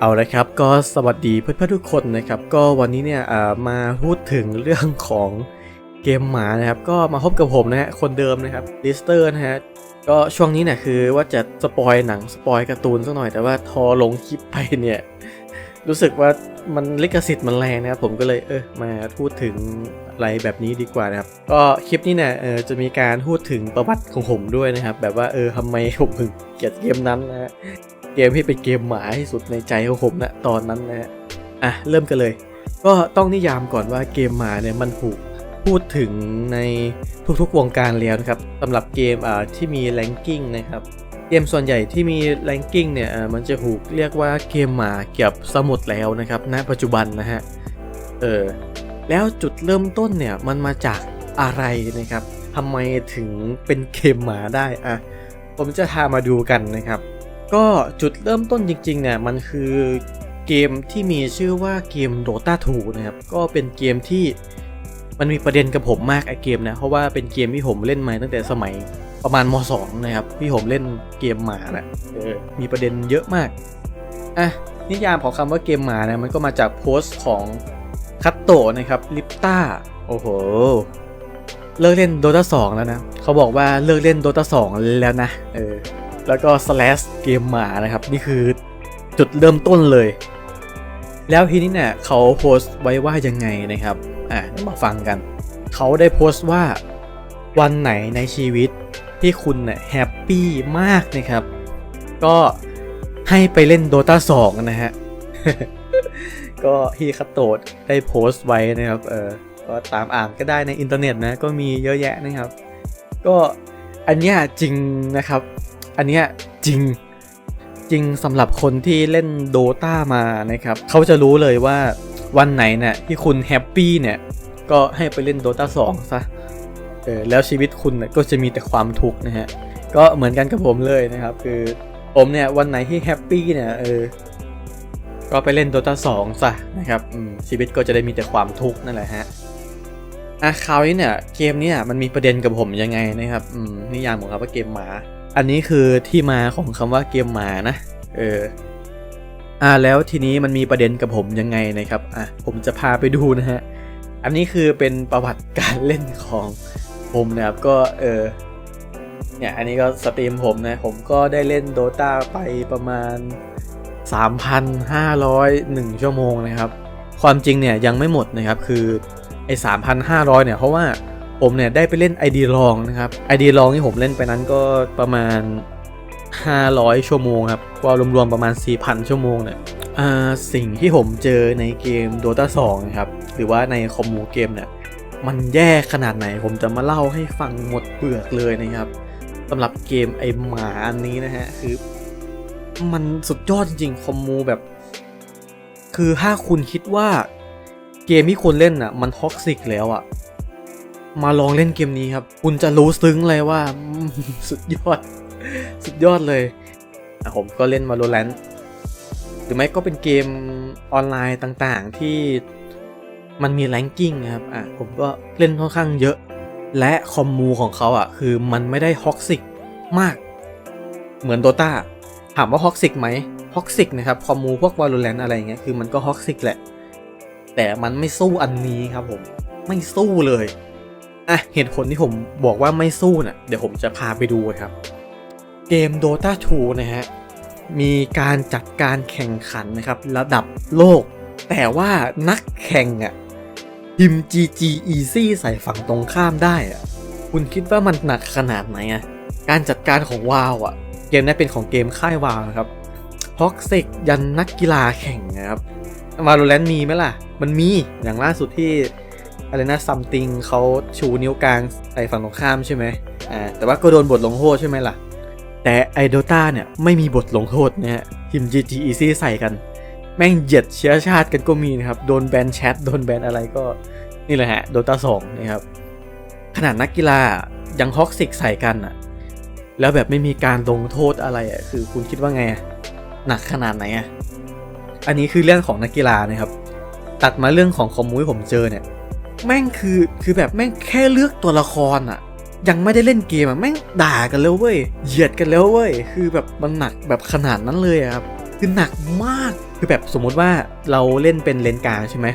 เอาละครับก็สวัสดีเพื่อนๆทุกคนนะครับ ก็วันนี้เนี่ยมาพูดถึงเรื่องของเกมหมานะครับ ก็มาพบกับผมนะฮะคนเดิมนะครับลิสเตอร์นะฮะก็ช่วงนี้เนี่ยคือว่าจะสปอยหนังสปอยการ์ตูนสักหน่อยแต่ว่าทอลงคลิปไปเนี่ย รู้สึกว่ามันลิขสิทธิ์มันแรงนะครับผมก็เลยเออมาพูดถึงอะไรแบบนี้ดีกว่านะครับ ก็คลิปนี้เนี่ยเออจะมีการพูดถึงประวัติของผมด้วยนะครับ แบบว่าเออทำไมผมถึงเกลียดเกมนั้นนะฮะ เกมที่เป็นเกมหมาที่สุดในใจของผมนะตอนนั้นนะฮะอะเริ่มกันเลย ก็ต้องนิยามก่อนว่าเกมหมาเนี่ยมันถูกพูดถึงในทุกๆวงการแล้วนะครับสำหรับเกมอ่าที่มีแรงกิ้งนะครับเกมส่วนใหญ่ที่มีแรงกิ้งเนี่ยอ่ามันจะถูกเรียกว่าเกมหมาเกี่ยวกับสมุดแล้วนะครับณปัจจุบันนะฮะเออแล้วจุดเริ่มต้นเนี่ยมันมาจากอะไรนะครับทำไมถึงเป็นเกมหมาได้อะผมจะพามาดูกันนะครับ ก็จุดเริ่มต้นจริงๆเนี่ยมันคือเกมที่มีชื่อว่าเกม Dota 2 นะครับ ก็เป็นเกมที่มันมีประเด็นกับผมมากไอเกมนะเพราะว่าเป็นเกมที่ผมเล่นมาตั้งแต่สมัยประมาณม .2 นะครับที่ผมเล่นเกมหมานะเออมีประเด็นเยอะมากอะนิยามของคำว่าเกมหมาเนี่ยมันก็มาจากโพสต์ของคัตโตะนะครับลิปต้าโอ้โหเลิกเล่น Dota 2 แล้วนะเขาบอกว่าเลิกเล่น Dota 2 แล้วนะเออ แล้วก็ slash เกมหมานะครับ นี่คือจุดเริ่มต้นเลย แล้วทีนี้เนี่ยเขาโพสต์ไว้ว่ายังไงนะครับอะมาฟังกัน เขาได้โพสต์ว่าวันไหนในชีวิตที่คุณเนี่ยแฮปปี้มากนะครับ ก็ให้ไปเล่น Dota 2 นะฮะ ก็พี่คัตโตดได้โพสต์ไว้นะครับเออก็ตามอ่านก็ได้ในอินเทอร์เน็ตนะ ก็มีเยอะแยะนะครับ ก็อันเนี้ยจริงนะครับ อันเนี้ยจริงจริงสำหรับคนที่เล่นโดตามานะครับเขาจะรู้เลยว่าวันไหนเนี่ยที่คุณแฮปปี้เนี่ยก็ให้ไปเล่นโดตา2ซะเออแล้วชีวิตคุณนะก็จะมีแต่ความทุกข์นะฮะก็เหมือนกันกับผมเลยนะครับ คือผมเนี่ยวันไหนที่แฮปปี้เนี่ยเออก็ไปเล่น Dota 2ซะนะครับชีวิตก็จะได้มีแต่ความทุกข์นั่นแหละฮะอะคราวนี้เนี่ยเกมเนี่ยมันมีประเด็นกับผมยังไงนะครับอืมนิยามของคำว่าเกมหมา อันนี้คือที่มาของคำว่าเกมหมานะเอออ่าแล้วทีนี้มันมีประเด็นกับผมยังไงนะครับอะผมจะพาไปดูนะฮะอันนี้คือเป็นประวัติการเล่นของผมนะครับก็เออเนี่ยอันนี้ก็สตรีมผมนะผมก็ได้เล่น Dota ไปประมาณ 3,501 ชั่วโมงนะครับ ความจริงเนี่ยยังไม่หมดนะครับคือไอ้3,500 เนี่ยเพราะว่า ผมเนี่ยได้ไปเล่น ID ลองนะครับ ID ลองที่ผมเล่นไปนั้นก็ประมาณ 500 ชั่วโมงครับก็รวมๆประมาณ 4,000 ชั่วโมงเนี่ยสิ่งที่ผมเจอในเกม Dota 2นะครับหรือว่าในคอมมูเกมเนี่ยมันแย่ขนาดไหนผมจะมาเล่าให้ฟังหมดเปลือกเลยนะครับสำหรับเกมไอหมาอันนี้นะฮะคือ มันสุดยอดจริงๆคอมมูแบบ คือถ้าคุณคิดว่าเกมที่คุณเล่นอะ มันท็อกซิกแล้วอะ มาลองเล่นเกมนี้ครับ คุณจะรู้ซึ้งเลยว่า สุดยอด สุดยอดเลยอะผมก็เล่น Valorant หรือไม่ก็เป็นเกมออนไลน์ต่างๆ ที่มันมีแรงกิ้งครับ อะ ผมก็เล่นค่อนข้างเยอะ และคอมมูของเขาอะ คือมันไม่ได้ท็อกซิกมาก เหมือน Dota ถามว่าฮอกซิกไหมฮอกซิกนะครับ คอมมูพวก Valorant อะไรเงี้ย คือมันก็ฮอกซิกแหละ แต่มันไม่สู้อันนี้ครับผม ไม่สู้เลย อะเหตุผลที่ผมบอกว่าไม่สู้น่ะเดี๋ยวผมจะพาไปดูครับ เกม Dota 2 นะฮะ มีการจัดการแข่งขันนะครับ ระดับโลก แต่ว่านักแข่งอะพิมพ์ GG Easy ใส่ฝั่งตรงข้ามได้อะ คุณคิดว่ามันหนักขนาดไหนอะ การจัดการของวาวอะ เกมนี้เป็นของเกมค่ายวาวนะครับท็อกซิกยันนักกีฬาแข่งนะครับมาโลแลนมีไหมล่ะ มันมีอย่างล่าสุดที่ อะไรนะซัมติงเขาชูนิ้วกลางใส่ฝั่งตรงข้ามใช่ไหมอ่าแต่ว่าก็โดนบทลงโทษใช่ไหมล่ะ แต่ไอโดตาเนี่ยไม่มีบทลงโทษนะฮะทีม GG Easy ใส่กัน แม่งเหยียดเชื้อชาติกันก็มีนะครับ โดนแบนแชทโดนแบนอะไรก็นี่แหละฮะโดตาสองนะครับขนาดนักกีฬายังท็อกซิกใส่กันอะแล้วแบบไม่มีการลงโทษอะไรอะคือคุณคิดว่าไงอะหนักขนาดไหนอะอันนี้คือเรื่องของนักกีฬานะครับ ตัดมาเรื่องของคอมมูที่ผมเจอเนี่ย แม่งคือคือแบบแม่งแค่เลือกตัวละครอะยังไม่ได้เล่นเกมอะแม่งด่ากันแล้วเว้ยเหยียดกันแล้วเว้ยคือแบบมันหนักแบบขนาดนั้นเลยครับคือหนักมากคือแบบสมมุติว่าเราเล่นเป็นเลนกลางใช่ไหม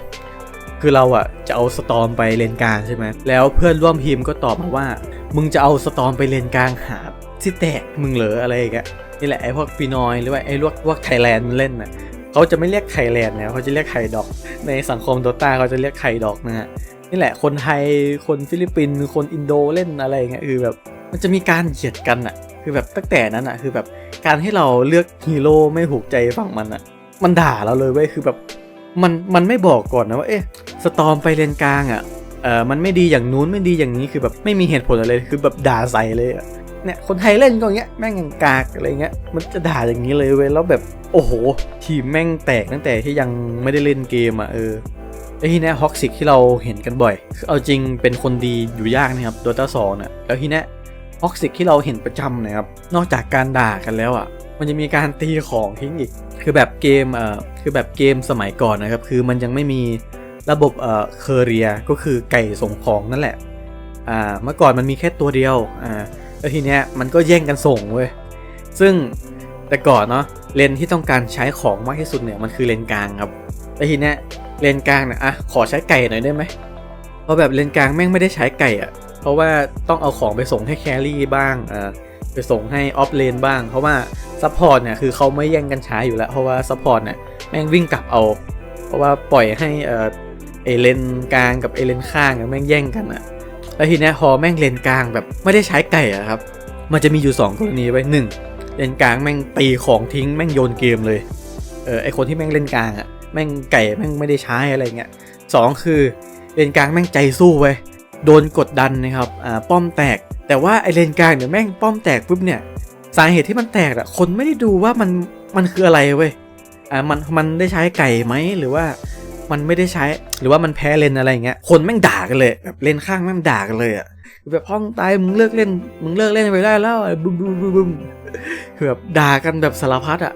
คือเราอะจะเอาสตอมไปเลนกลางใช่ไหมแล้วเพื่อนร่วมทีมก็ตอบมาว่า มึงจะเอาสตอมไปเลนกลางหาที่แตกมึงเหรออะไรอย่างเงี้ยนี่แหละไอ้พวกปีนอยหรือว่าไอ้พวกพวกไทยแลนด์มันเล่นน่ะเขาจะไม่เรียกไทยแลนด์นะเขาจะเรียกไข่ดอก ในสังคมโดตาเขาจะเรียกไข่ดอกนะฮะ นี่แหละคนไทยคนฟิลิปปินส์คนอินโดเล่นอะไรเงี้ยคือแบบมันจะมีการเหยียดกันอะคือแบบตั้งแต่นั้นอะคือแบบการให้เราเลือกฮีโร่ไม่ถูกใจฝั่งมันอะมันด่าเราเลยเว้ยคือแบบมันมันไม่บอกก่อนนะว่าเอ๊ะสตอมไปเลนกลางอะเออมันไม่ดีอย่างนู้นไม่ดีอย่างนี้คือแบบไม่มีเหตุผลอะไรคือแบบด่าใส่เลยอะเนี่ยคนไทยเล่นก็อย่างเงี้ยแม่งยังกากอะไรเงี้ยมันจะด่าอย่างนี้เลยเว้ยแล้วแบบโอ้โหทีมแม่งแตกตั้งแต่ที่ยังไม่ได้เล่นเกมอะเออ ไอ้ที่เนี้ฮอกซิกที่เราเห็นกันบ่อยคือเอาจริงเป็นคนดีอยู่ยากนะครับโดตาสองน่ะแล้วทีเนี้ฮอกซิกที่เราเห็นประจำนะครับ นอกจากการด่ากันแล้วอะ มันจะมีการตีของทิ้งอีก คือแบบเกมเอ่อคือแบบเกมสมัยก่อนนะครับ คือมันยังไม่มีระบบเอ่อเคเรียก็คือไก่ส่งของนั่นแหละ อ่า เมื่อก่อนมันมีแค่ตัวเดียว อ่า แล้วทีเนี้ยมันก็แย่งกันส่งเว้ย ซึ่งแต่ก่อนเนาะเลนที่ต้องการใช้ของมากที่สุดเนี่ยมันคือเลนกลางครับ แล้วทีเนี้ย เลนกลางเนี่ยอะขอใช้ไก่หน่อยได้ไหมเพราะแบบเลนกลางแม่งไม่ได้ใช้ไก่อะ เพราะว่าต้องเอาของไปส่งให้แครี่บ้างอ่าไปส่งให้ออฟเลนบ้าง เพราะว่าซัพพอร์ตเนี่ยคือเขาไม่แย่งกันใช้อยู่แล้ว เพราะว่าซัพพอร์ตเนี่ยแม่งวิ่งกลับเอา เพราะว่าปล่อยให้เออเอเลนกลางกับเอเลนข้างแม่งแย่งกันอะแล้วทีเนี้ยพอแม่งเลนกลางแบบไม่ได้ใช้ไก่อะครับ มันจะมีอยู่ 2 กรณีไว้หนึ่งเลนกลางแม่งตีของทิ้งแม่งโยนเกมเลย เออไอคนที่แม่งเล่นกลางอะ แม่งไก่แม่งไม่ได้ใช้อะไรเงี้ยสองคือเลนกลางแม่งใจสู้เว้ยโดนกดดันนะครับอ่าป้อมแตก แต่ว่าไอเลนกลางเนี่ยแม่งป้อมแตกปุ๊บเนี่ยสาเหตุที่มันแตกอะคนไม่ได้ดูว่ามันมันคืออะไรเว้ยอ่ามันมันได้ใช้ไก่ไหมหรือว่ามันไม่ได้ใช้หรือว่ามันแพ้เลนอะไรอย่างเงี้ยคนแม่งด่ากันเลยแบบเลนข้างแม่งด่ากันเลยอะแบบห้องตายมึงเลิกเล่นมึงเลิกเล่นไปได้แล้วบึ้มบึ้มบึ้มบึ้มแบบด่ากันแบบสารพัดอะ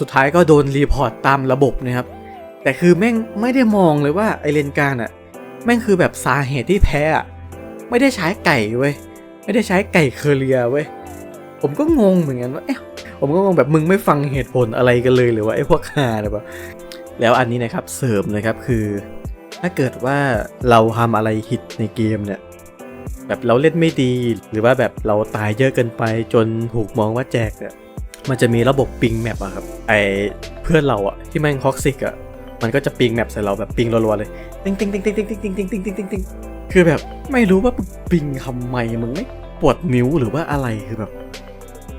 สุดท้ายก็โดนรีพอร์ตตามระบบนะครับ แต่คือแม่งไม่ได้มองเลยว่าไอเลนกางอะแม่งคือแบบสาเหตุที่แพ้อะไม่ได้ใช้ไก่เว้ยไม่ได้ใช้ไก่เคอเรียเว้ยผมก็งงเหมือนกันว่าเอ๊ะผมก็งงแบบมึงไม่ฟังเหตุผลอะไรกันเลยหรือว่าไอ้พวกฮาเนี่ยปะแล้วอันนี้นะครับเสริมนะครับคือ ถ้าเกิดว่าเราทำอะไรผิดในเกมเนี่ยแบบเราเล่นไม่ดีหรือว่าแบบเราตายเยอะเกินไปจนถูกมองว่าแจกเนี่ยมันจะมีระบบปิงแมปอะครับไอเพื่อนเราอะที่แม่งท็อกซิกอะ มันก็จะปิงแมปใส่เราแบบปิงรัวๆเลยติ๊งติ๊งติ๊งติ๊งติ๊งติ๊งติ๊งติ๊งติ๊งติ๊งติ๊งคือแบบไม่รู้ว่าปิงทำไมมึงไม่ปวดนิ้วหรือว่าอะไรคือแบบ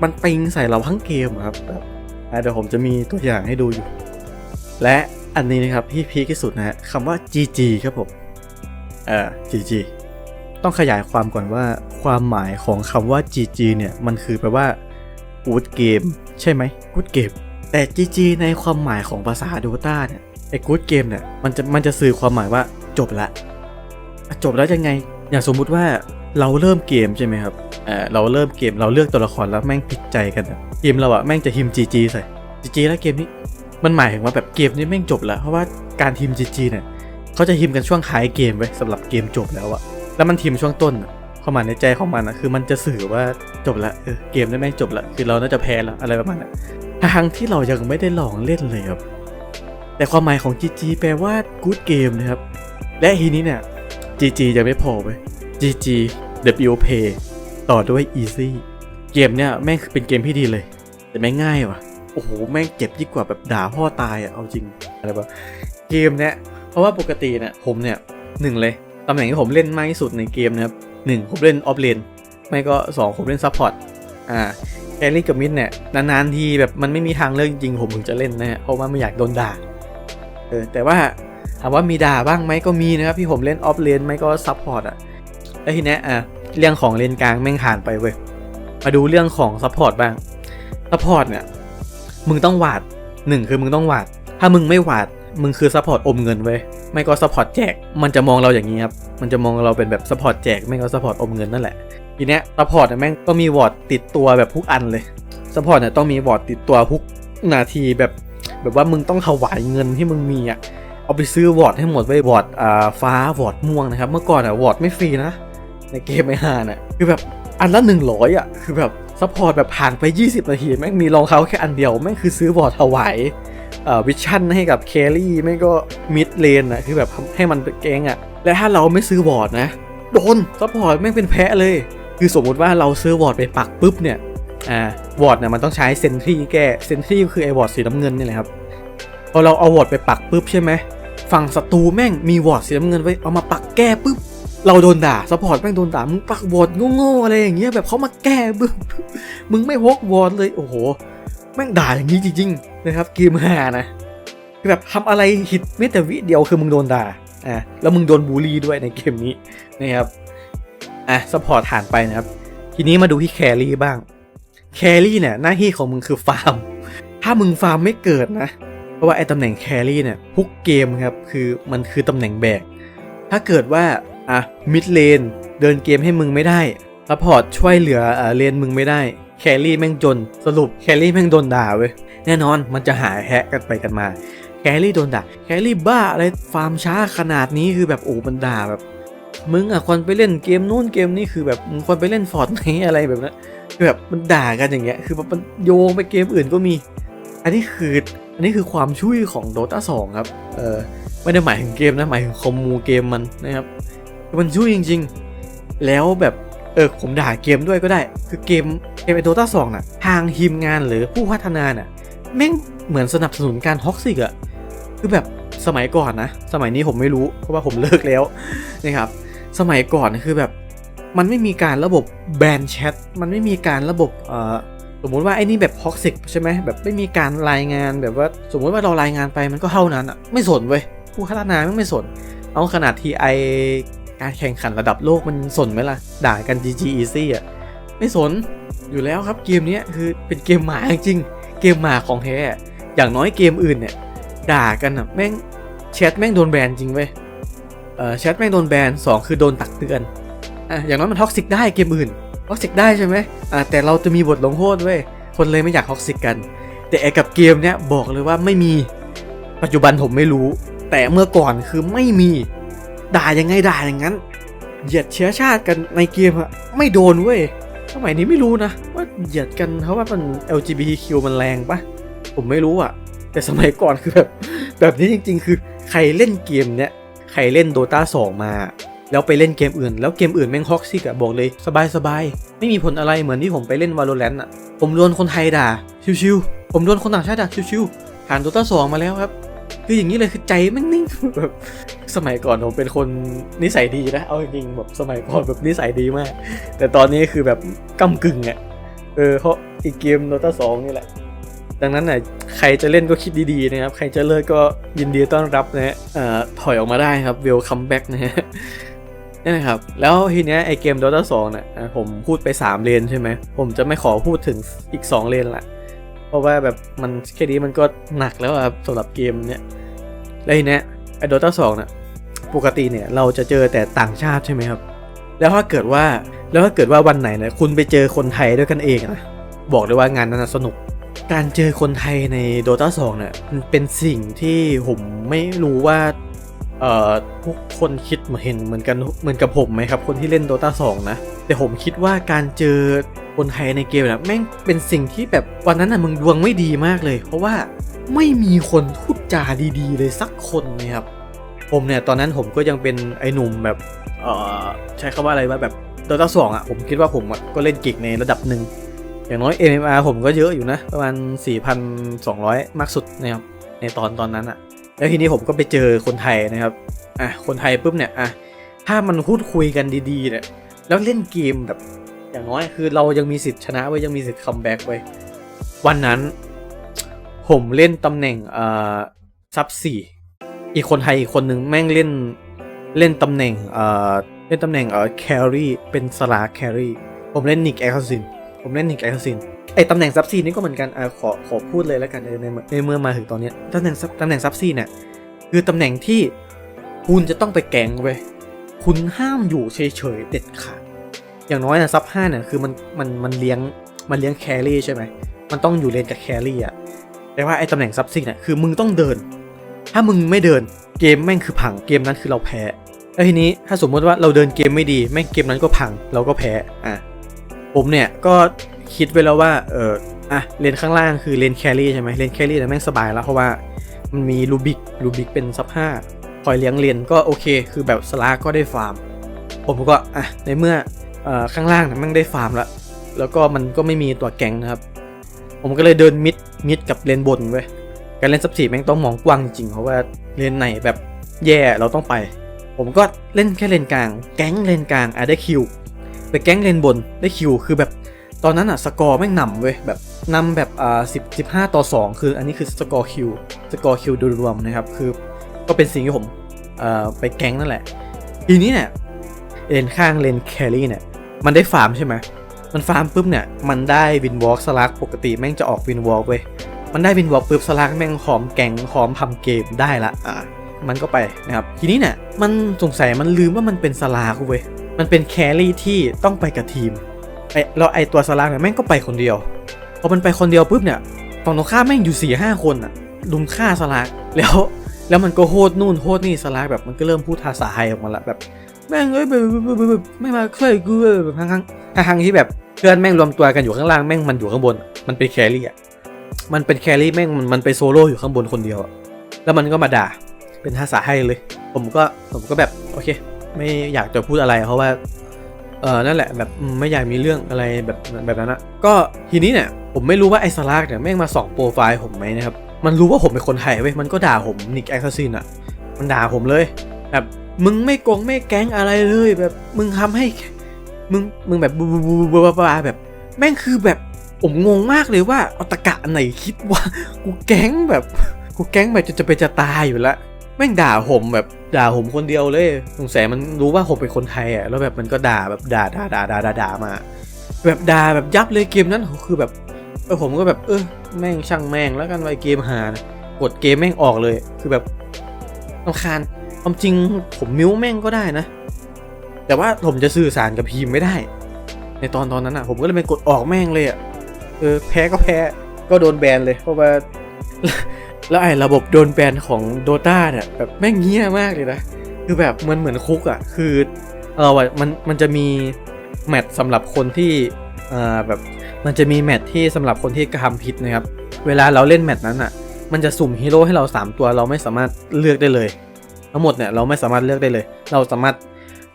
มันปิงใส่เราทั้งเกมครับแบบเดี๋ยวผมจะมีตัวอย่างให้ดูอยู่ และอันนี้นะครับที่พีคที่สุดนะฮะคำว่า GG ครับผมเอ่อ GG ต้องขยายความก่อนว่าความหมายของคำว่า GG เนี่ยมันคือแปลว่า good game ใช่ไหม good game แต่ GG ในความหมายของภาษา Dota เนี่ย ไอ้ good game เนี่ยมันจะมันจะสื่อความหมายว่าจบละจบแล้วยังไง อย่างสมมุติว่าเราเริ่มเกมใช่ไหมครับเออเราเริ่มเกมเราเลือกตัวละครแล้วแม่งผิดใจกันอะทีมเราอะแม่งจะทีม GG ใส่ GG แล้วเกมนี้มันหมายถึงว่าแบบเกมนี้แม่งจบแล้วเพราะว่าการทีม GG เนี่ยเขาจะทีมกันช่วงท้ายเกมไว้สำหรับเกมจบแล้วอะแล้วมันทีมช่วงต้นความหมายในใจของมันอะคือมันจะสื่อว่าจบละเออเกมนี้แม่งจบละคือเราน่าจะแพ้แล้วอะไรประมาณนั้นทั้งที่เรายังไม่ได้ลองเล่นเลยครับ แต่ความหมายของ GG แปลว่า good game นะครับ และทีนี้เนี่ย GG ยังไม่พอไป GG W Play ต่อด้วย Easy เกมเนี่ยแม่งเป็นเกมที่ดีเลย แต่แม่งง่ายว่ะ โอ้โห แม่งเจ็บยิ่งกว่าแบบด่าพ่อตายอะเอาจริงอะไรปะเกมเนี่ยเพราะว่าปกติเนี่ยผมเนี่ยหนึ่งเลยตำแหน่งที่ผมเล่นมากที่สุดในเกมนะครับหนึ่งผมเล่นออฟเลนไม่ก็สองผมเล่นซัพพอร์ตอ่าแครี่กับมิดเนี่ยนานๆทีแบบมันไม่มีทางเลือกจริงๆผมถึงจะเล่นนะฮะเพราะว่าไม่อยากโดนด่า เออแต่ว่าถามว่ามีด่าบ้างไหมก็มีนะครับที่ผมเล่นออฟเลนไหมก็ซัพพอร์ตอะแล้วทีเนี้ยอะเรื่องของเลนกลางแม่งผ่านไปเว้ยมาดูเรื่องของซัพพอร์ตบ้างซัพพอร์ตเนี่ยมึงต้องหวาดหนึ่งคือมึงต้องหวาด ถ้ามึงไม่หวาดมึงคือซัพพอร์ตอมเงินเว้ยไม่ก็ซัพพอร์ตแจก มันจะมองเราอย่างนี้ครับ มันจะมองเราเป็นแบบซัพพอร์ตแจก ไม่ก็ซัพพอร์ตอมเงินนั่นแหละ ทีเนี้ยซัพพอร์ตเนี่ยแม่งก็มีวอร์ดติดตัวแบบทุกอันเลยซัพพอร์ตเนี่ยต้องมีวอร์ดติดตัวทุกนาทีแบบ แบบว่ามึงต้องถวายเงินที่มึงมีอะเอาไปซื้อวอร์ดให้หมดไว้วอร์ดอ่าฟ้าวอร์ดม่วงนะครับ เมื่อก่อนอะวอร์ดไม่ฟรีนะ ในเกมไม่ฮาน่ะคือแบบอันละหนึ่งร้อยอะคือแบบซัพพอร์ตแบบผ่านไป 20 นาทีแม่งมีรองเท้าแค่อันเดียวแม่งคือซื้อบอร์ดถวายอ่อวิชั่นให้กับแครี่แม่งก็มิดเลนอะคือแบบให้มันเก่งอะและถ้าเราไม่ซื้อบอร์ดนะ โดนซัพพอร์ตแม่งเป็นแพ้เลย คือสมมติว่าเราซื้อบอร์ดไปปักปุ๊บเนี่ย อ่าวอร์ดเนี่ยมันต้องใช้เซนทรีแก้เซนทรีคือไอวอร์ดสีน้ำเงินนี่แหละครับพอเราเอาวอร์ดไปปักปุ๊บใช่ไหมฝั่งศัตรูแม่งมีวอร์ดสีน้ำเงินไว้เอามาปักแก้ปุ๊บเราโดนด่าซัพพอร์ตแม่งโดนด่ามึงปักวอร์ดโง่ๆอะไรอย่างเงี้ยแบบเขามาแก้บึ้งมึงไม่วอกวอร์ดเลยโอ้โหแม่งด่าอย่างนี้จริงๆนะครับเกมฮานะคือแบบทำอะไรผิดไม่แต่วิเดียวคือมึงโดนด่าอะแล้วมึงโดนบูลลี่ด้วยในเกมนี้นะครับอะซัพพอร์ตผ่านไปนะครับ ทีนี้มาดูที่แครี่บ้าง แครี่เนี่ยหน้าที่ของมึงคือฟาร์ม ถ้ามึงฟาร์มไม่เกิดนะ เพราะว่าไอ้ตำแหน่งแครี่เนี่ยทุกเกมครับคือมันคือตำแหน่งแบก ถ้าเกิดว่าอะมิดเลนเดินเกมให้มึงไม่ได้ซัพพอร์ตช่วยเหลืออ่าเลนมึงไม่ได้แครี่แม่งจนสรุปแครี่แม่งโดนด่าเว้ยแน่นอนมันจะหายแฮกกันไปกันมาแครี่โดนด่าแครี่บ้าอะไรฟาร์มช้าขนาดนี้คือแบบโอ้มันด่าแบบ มึงอะควรไปเล่นเกมนู้นเกมนี้คือแบบมึงควรไปเล่นฟอร์ดไหนอะไรแบบนั้นคือแบบมันด่ากันอย่างเงี้ยคือแบบมันโยงไปเกมอื่นก็มี อันนี้คืออันนี้คือความช่วยของ Dota 2ครับเออไม่ได้หมายถึงเกมนะหมายถึงคอมมูเกมมันนะครับมันช่วยจริง ๆ แล้วแบบเออผมด่าเกมด้วยก็ได้ คือเกมเกมไอโดต้าสองน่ะทางทีมงานหรือผู้พัฒนาน่ะแม่งเหมือนสนับสนุนการฮอกซิกอะคือแบบสมัยก่อนนะ สมัยนี้ผมไม่รู้เพราะว่าผมเลิกแล้วนะครับ สมัยก่อนคือแบบมันไม่มีการระบบแบนแชท มันไม่มีการระบบเอ่อสมมุติว่าไอ้นี่แบบฮอกซิกใช่ไหมแบบไม่มีการรายงานแบบว่าสมมุติว่าเรารายงานไปมันก็เท่านั้นอะไม่สนเว้ยผู้พัฒนาไม่ไม่สน เอาขนาดทีไอการแข่งขันระดับโลกมันสนไหมล่ะ ด่ากัน GG Easy อะไม่สนอยู่แล้วครับเกมนี้คือเป็นเกมหมาจริงเกมหมาของแท้อย่างน้อยเกมอื่นเนี่ยด่ากันอะแม่งแชทแม่งโดนแบนจริงเว้ย แชทแม่งโดนแบนสองคือโดนตักเตือนอะอย่างน้อยมันท็อกซิกได้เกมอื่นท็อกซิกได้ใช่ไหมอ่าแต่เราจะมีบทลงโทษเว้ยคนเลยไม่อยากท็อกซิกกัน แต่ไอ้กับเกมเนี้ยบอกเลยว่าไม่มีปัจจุบันผมไม่รู้ แต่เมื่อก่อนคือไม่มีด่ายังไงด่าอย่างนั้น เหยียดเชื้อชาติกันในเกมอะไม่โดนเว้ยสมัยนี้ไม่รู้นะ ว่าเหยียดกันเพราะว่ามัน LGBTQ มันแรงปะผมไม่รู้อะแต่สมัยก่อนคือแบบแบบนี้จริง ๆ คือใครเล่นเกมเนี้ย รเล่น Dota 2 มา แล้วไปเล่นเกมอื่น แล้วเกมอื่นแม่งฮอกซิกอะบอกเลยสบายสบายไม่มีผลอะไรเหมือนที่ผมไปเล่น Valorant อะผมโดนคนไทยด่าชิวๆผมโดนคนต่างชาติด่าชิวๆผ่าน Dota 2 มาแล้วครับคืออย่างนี้เลยคือใจแม่งนิ่งแบบสมัยก่อนผมเป็นคนนิสัยดีนะเอาจริงแบบสมัยก่อนแบบนิสัยดีมาก แต่ตอนนี้คือแบบกำกึ่งอะเออเพราะอีกเกม Dota 2นี่แหละ ดังนั้นน่ะใครจะเล่นก็คิดดีๆนะครับ ใครจะเลิกก็ยินดีต้อนรับนะฮะถอยออกมาได้ครับ welcome back นะฮะนี่นะครับ แล้วทีเนี้ยไอเกม Dota 2เนี่ยอะผมพูดไป 3 เลนใช่ไหม ผมจะไม่ขอพูดถึงอีก 2 เลนละ เพราะว่าแบบมันแค่นี้มันก็หนักแล้วครับสำหรับเกมเนี้ยแล้วทีเนี้ยไอ Dota 2เนี่ยปกติเนี่ยเราจะเจอแต่ต่างชาติใช่ไหมครับ แล้วถ้าเกิดว่าแล้วถ้าเกิดว่าวันไหนเนี่ยคุณไปเจอคนไทยด้วยกันเองนะบอกเลยว่างานนั้นสนุก การเจอคนไทยใน Dota 2เนี่ยมันเป็นสิ่งที่ผมไม่รู้ว่าเอ่อทุกคนคิดเหมือนเห็นเหมือนกันเหมือนกับผมไหมครับ คนที่เล่น Dota 2 นะ แต่ผมคิดว่าการเจอคนไทยในเกมนะแม่งเป็นสิ่งที่แบบวันนั้นน่ะมึงดวงไม่ดีมากเลย เพราะว่าไม่มีคนพูดจาดีๆ เลยสักคนนะครับผมเนี่ยตอนนั้นผมก็ยังเป็นไอ้หนุ่มแบบเอ่อใช้คำว่าอะไรว่าแบบ Dota 2อะผมคิดว่าผมก็เล่นก่งในระดับหนึ่ง อย่างน้อย MMR ผมก็เยอะอยู่นะ ประมาณ 4,200 มากสุดนะครับในตอนตอนนั้นอะแล้วทีนี้ผมก็ไปเจอคนไทยนะครับอะคนไทยปุ๊บเนี่ยอะถ้ามันพูดคุยกันดีๆเนี่ยแล้วเล่นเกมแบบ อย่างน้อยคือเรายังมีสิทธิ์ชนะไว้ยังมีสิทธิ์คัมแบ็กไว้วันนั้น ผมเล่นตำแหน่งเอ่อซับสี่อีกคนไทยอีกคนหนึ่งแม่งเล่นเล่นตำแหน่งเอ่อเล่นตำแหน่งเอ่อแครี่เป็นสลาแครี่ผมเล่นนิกแอคซิน ผมเล่นนิกแอคซินไอตำแหน่งซับซีนี่ก็เหมือนกันอขอขอพูดเลยแล้วกันในในเมื่อมาถึงตอนนี้ตำแหน่งตำแหน่งซับซีเนี่ยคือตำแหน่งที่คุณจะต้องไปแกงเว้ยคุณห้ามอยู่เฉยๆเด็ดขาดอย่างน้อยนะซับห้าเนี่ยคือมันมันมันเลี้ยงมันเลี้ยงแครี่ใช่ไหมมันต้องอยู่เลนกับแครี่อะแต่ว่าไอ้ตำแหน่งซับซิกเนี่ยคือมึงต้องเดิน ถ้ามึงไม่เดินเกมแม่งคือพังเกมนั้นคือเราแพ้แล้วทีนี้ถ้าสมมติว่าเราเดินเกมไม่ดีแม่งเกมนั้นก็พังเราก็แพ้อะ ผมเนี่ยก็คิดไว้แล้วว่าเอออะเลนข้างล่างคือเลนแครี่ใช่ไหมเลนแครี่เนี่ยแม่งสบายแล้วเพราะว่ามันมีลูบิกลูบิกเป็นซับห้าคอยเลี้ยงเลนก็โอเค คือแบบสลาก็ได้ฟาร์ม ผมก็อะในเมื่อเอ่อข้างล่างเนี่ยแม่งได้ฟาร์มแล้วแล้วก็มันก็ไม่มีตัวแก๊งนะครับ ผมก็เลยเดินมิดมิดกับเลนบนเว้ยการเล่นซับสี่แม่งต้องมองกว้างจริงเพราะว่าเลนไหนแบบแย่เราต้องไป ผมก็เล่นแค่เลนกลาง แก๊งเลนกลางอะได้คิว ไปแก๊งเลนบนได้คิวคือแบบตอนนั้นอะสกอร์แม่งนำเว้ยแบบนำแบบอ่าสิบสิบห้าต่อสองคืออันนี้คือสกอร์คิวสกอร์คิวโดยรวมนะครับคือก็เป็นสิ่งที่ผมเอ่อไปแก๊งนั่นแหละ ทีนี้เนี่ยเลนข้างเลนแครี่เนี่ยมันได้ฟาร์มใช่ไหมมันฟาร์มปุ๊บเนี่ยมันได้วินวอล์กสลักปกติแม่งจะออกวินวอล์กเว้ยมันได้วินวอล์กปุ๊บสลักแม่งหอมแกงหอมทำเกมได้ละอะมันก็ไปนะครับทีนี้เนี่ยมันสงสัยมันลืมว่ามันเป็นสลากเว้ย มันเป็นแครี่ที่ต้องไปกับทีมไอเราไอตัวสลากเนี่ยแม่งก็ไปคนเดียวพอมันไปคนเดียวปุ๊บเนี่ยฝั่งตรงข้ามแม่งอยู่สี่ห้าคนอะลุมฆ่าสลากแล้วแล้วมันก็โหดนู่นโหดนี่สลากแบบมันก็เริ่มพูดภาษาไทยออกมาละแบบแม่งเอ้ยแบบไม่มาช่วยกูแบบทั้งทั้งทั้งที่แบบเพื่อนแม่งรวมตัวกันอยู่ข้างล่างแม่งมันอยู่ข้างบน มันเป็นแครี่อะมันเป็นแครี่แม่งมันมันไปโซโล่อยู่ข้างบนคนเดียวอะแล้วมันก็มาด่าเป็นภาษาไทยเลย ผมก็ผมก็แบบโอเค ไม่อยากจะพูดอะไร เพราะว่าเออนั่นแหละแบบไม่อยากมีเรื่องอะไรแบบแบบนั้นอะก็ทีนี้เนี่ยผมไม่รู้ว่าไอ้สลากเนี่ยแม่งมาส่องโปรไฟล์ผมไหมนะครับมันรู้ว่าผมเป็นคนไทยเว้ยมันก็ด่าผมนิกแอคซินอะมันด่าผมเลย แบบมึงไม่โกงไม่แก๊งอะไรเลยแบบมึงทำให้ มึงมึงแบบบูบูบูบูบูบูแบบแม่งคือแบบผมงงมากเลยว่าเอาตะกะไหนคิดว่ากูแก๊งแบบกูแก๊งแบบจะจะไปจะตายอยู่แล้ว แม่งด่าผมแบบด่าผมคนเดียวเลยสงสัยมันรู้ว่าผมเป็นคนไทยอะแล้วแบบมันก็ด่าแบบด่าด่าด่าด่าด่าด่ามา แบบด่าแบบยับเลยเกมนั้นคือแบบเออผมก็แบบเออแม่งช่างแม่งแล้วกันไว้เกมหานกดเกมแม่งออกเลย คือแบบรำคาญความจริงผมมิวแม่งก็ได้นะ แต่ว่าผมจะสื่อสารกับพีมไม่ได้ ในตอนตอนนั้นอะ ผมก็เลยไปกดออกแม่งเลยอะเออแพ้ก็แพ้ก็โดนแบนเลยเพราะว่า แล้วไอ้ระบบโดนแบนของ Dota เนี่ยแบบแม่งเงี้ยมากเลยนะ คือแบบมันเหมือนคุกอะ่ะ คือเออว่ามันมันจะมีแมตช์สำหรับคนที่เอ่อแบบมันจะมีแมตช์ที่สำหรับคนที่กระทำผิดนะครับ เวลาเราเล่นแมตช์นั้นอะ่ะ มันจะสุ่มฮีโร่ให้เรา 3 ตัวเราไม่สามารถเลือกได้เลย ทั้งหมดเนี่ยเราไม่สามารถเลือกได้เลย เราสามารถ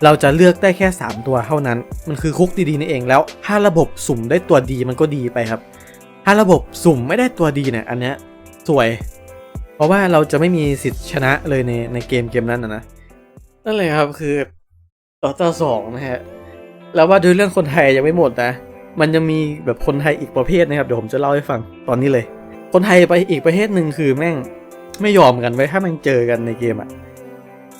เราจะเลือกได้แค่ 3 ตัวเท่านั้น มันคือคุกดีๆนี่เองแล้ว ถ้าระบบสุ่มได้ตัวดีมันก็ดีไปครับ ถ้าระบบสุ่มไม่ได้ตัวดีเนี่ยอันเนี้ยสวย ราะว่าเราจะไม่มีสิทธิ์ชนะเลยในในเกมเกมนั้นนะนั่นเลยครับคือต่อต่อสองนะฮะแล้วว่าด้วยเรื่องคนไทยยังไม่หมดนะ มันยังมีแบบคนไทยอีกประเภทนะครับ เดี๋ยวผมจะเล่าให้ฟังตอนนี้เลย คนไทยไปอีกประเภทหนึ่งคือแม่งไม่ยอมกันไว้ถ้ามันเจอกันในเกมอะ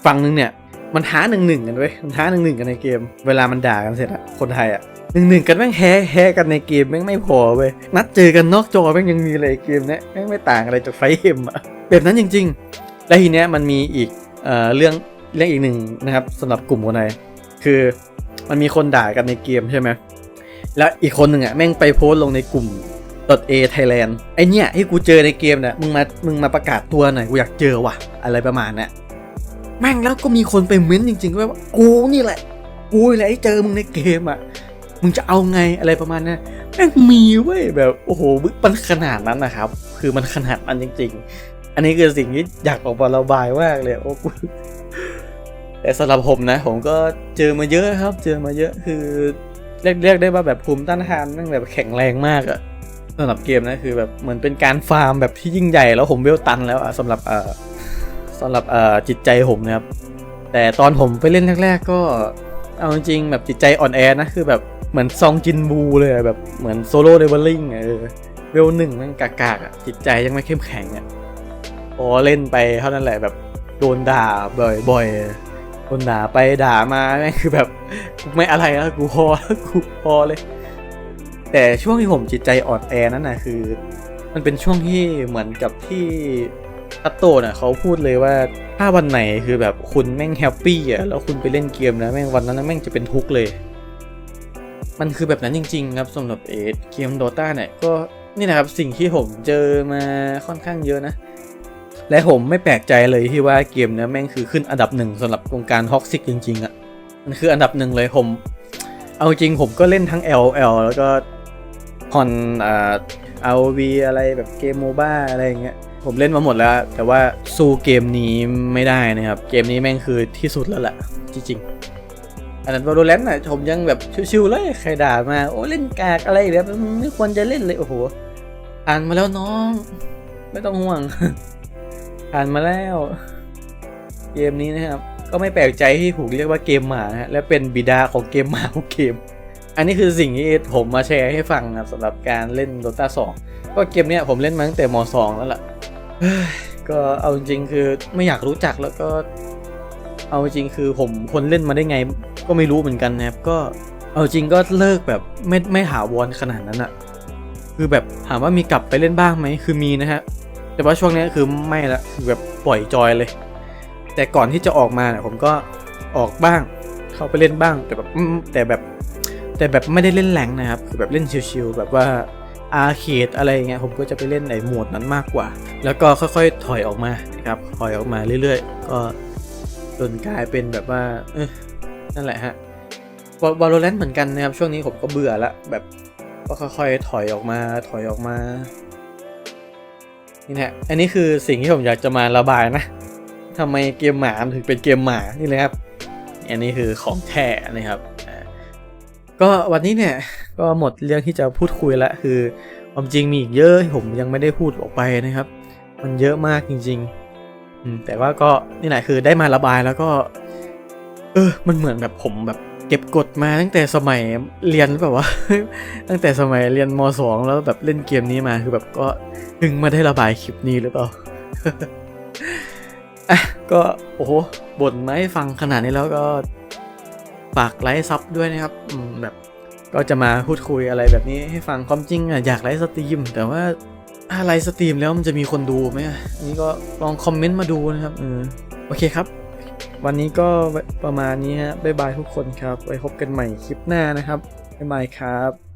ฝั่งหนึ่งเนี่ย มันท้าหนึ่งหนึ่งกันเว้มันท้าหนึ่งหนึ่งกันในเกม เวลามันด่ากันเสร็จอะคนไทยอะหนึ่งหนึ่งกันแม่งแฮแฮกันในเกมแม่งไม่พอเว้ยนัดเจอกันนอกจอแม่งยังมีเลยเกมเนี้ยแม่งไม่ต่างอะไรจากไฟเอ็มอะ แบบนั้นจริง ๆ และทีเนี้ยมันมีอีกเอ่อเรื่องเรื่องอีกหนึ่งนะครับสำหรับกลุ่มคนไทยคือมันมีคนด่ากันในเกมใช่ไหมแล้วอีกคนหนึ่งอะแม่งไปโพสต์ลงในกลุ่ม .a Thailand ไอเนี้ยที่กูเจอในเกมเนี่ยมึงมามึงมาประกาศตัวหน่อยกูอยากเจอว่ะ อะไรประมาณเนี้ยแม่งแล้วก็มีคนไปเม้นต์จริงๆว่ากูนี่แหละ กูนี่แหละไอ้เจอมึงในเกมอะมึงจะเอาไงอะไรประมาณนี้แม่งมีเว้ยแบบโอ้โหมันขนาดนั้นนะครับ คือมันขนาดนั้นจริง ๆ อันนี้คือสิ่งที่อยากออกมาระบายมากเลยโอ้กูแต่สำหรับผมนะ ผมก็เจอมาเยอะครับ เจอมาเยอะคือเรียกเรียกได้ว่าแบบภูมิต้านทานแม่งแบบแข็งแรงมากอะสำหรับเกมนะคือแบบเหมือนเป็นการฟาร์มแบบที่ยิ่งใหญ่แล้วผมเวลตันแล้วอะสำหรับเอ่อสำหรับเอ่อจิตใจผมนะครับ แต่ตอนผมไปเล่นแรก ๆ ก็เอาจริงแบบจิตใจอ่อนแอนะคือแบบเหมือนซองจินบูเลยแบบเหมือนโซโล่เดเวลลิงเออเวลหนึ่งมันกากๆอะจิตใจยังไม่เข้มแข็งอะ อเล่นไปเท่านั้นแหละแบบโดนด่าบ่อยๆโดนด่าไปด่ามาแม่งคือแบบกูไม่อะไรแล้วกูพอแล้วกูพอเลย แต่ช่วงที่ผมจิตใจอ่อนแอนั่นนะคือ มันเป็นช่วงที่เหมือนกับที่ทัตโตน่ะเขาพูดเลยว่าถ้าวันไหนคือแบบคุณแม่งแฮปปี้อะแล้วคุณไปเล่นเกมนะแม่งวันนั้นแม่งจะเป็นทุกข์เลย มันคือแบบนั้นจริง ๆ ครับสำหรับเอเกมโดตาเนี่ยก็นี่นะครับสิ่งที่ผมเจอมาค่อนข้างเยอะนะ และผมไม่แปลกใจเลยที่ว่าเกมเนี้ยแม่งคือขึ้นอันดับหนึ่งสำหรับวงการท็อกซิกจริงๆอะ่ะมันคืออันดับหนึ่งเลยผม เอาจริงผมก็เล่นทั้ง LL แล้วก็ฮอนอ่า ROV อะไรแบบเกมโมบ้าอะไรอย่างเงี้ยผมเล่นมาหมดแล้ว แต่ว่าสู้เกมนี้ไม่ได้นะครับ เกมนี้แม่งคือที่สุดแล้วแหละจริงๆ อันนั้น Valorant น่ะผมยังแบบชิวๆเลยใครด่ามา โอ้เล่นกากอะไรแบบไม่ควรจะเล่นเลย โอ้โห อ่านมาแล้วน้อง ไม่ต้องห่วง ผ่านมาแล้ว เกมนี้นะครับ ก็ไม่แปลกใจที่ถูกเรียกว่าเกมหมานะและเป็นบิดาของเกมหมาทุกเกม อันนี้คือสิ่งที่ผมมาแชร์ให้ฟังนะครับสำหรับการเล่น Dota 2ก็เกมเนี้ยผมเล่นมาตั้งแต่ม2แล้วล่ะก็เอาจริงคือไม่อยากรู้จักแล้วก็ เอาจริงคือผมคนเล่นมาได้ไง ก็ไม่รู้เหมือนกันนะครับก็เอาจริงก็เลิกแบบไม่ไม่หาวอนขนาดนั้นอะคือแบบถามว่ามีกลับไปเล่นบ้างไหมคือมีนะฮะ แต่ว่าช่วงนี้คือไม่ละแบบปล่อยจอยเลย แต่ก่อนที่จะออกมาเนี่ยผมก็ออกบ้าง เข้าไปเล่นบ้าง แต่แบบแต่แบบแต่แบบไม่ได้เล่นแรงนะครับคือแบบเล่นชิวๆแบบว่าอาร์เคดอะไรเงี้ยผมก็จะไปเล่นในโหมดนั้นมากกว่า แล้วก็ค่อยๆถอยออกมานะครับถอยออกมาเรื่อยๆ ก็จนกลายเป็นแบบว่าเออนั่นแหละฮะวอลเลนเหมือนกันนะครับ ช่วงนี้ผมก็เบื่อละแบบก็ค่อยๆถอยออกมาถอยออกมา นี่นะอันนี้คือสิ่งที่ผมอยากจะมาระบายนะทำไมเกมหมาถึงเป็นเกมหมานี่เลยครับ อันนี้คือของแท้นะครับก็วันนี้เนี่ยก็หมดเรื่องที่จะพูดคุยละคือความจริงมีอีกเยอะผมยังไม่ได้พูดออกไปนะครับ มันเยอะมากจริงๆแต่ว่าก็นี่แหละคือได้มาระบายแล้วก็ เออมันเหมือนแบบผมแบบ เก็บกดมาตั้งแต่สมัยเรียนแบบว่า ตั้งแต่สมัยเรียนมสองแล้วแบบเล่นเกมนี้มาคือแบบก็ถึงมาได้ระบายคลิปนี้หรือเปล่าอะก็โอ้โหบ่นมาให้ฟังขนาดนี้แล้วก็ฝากไลค์ซับด้วยนะครับอืแบบก็จะมาพูดคุยอะไรแบบนี้ให้ฟังความจริงอะอยากไลฟ์สตรีม แต่ว่าถ้าไลฟ์สตรีมแล้วมันจะมีคนดูไหมอันนี้ก็ลองคอมเมนต์มาดูนะครับเออโอเคครับ วันนี้ก็ประมาณนี้ฮะบ๊ายบายทุกคนครับ ไว้พบกันใหม่คลิปหน้านะครับบ๊ายบายครับ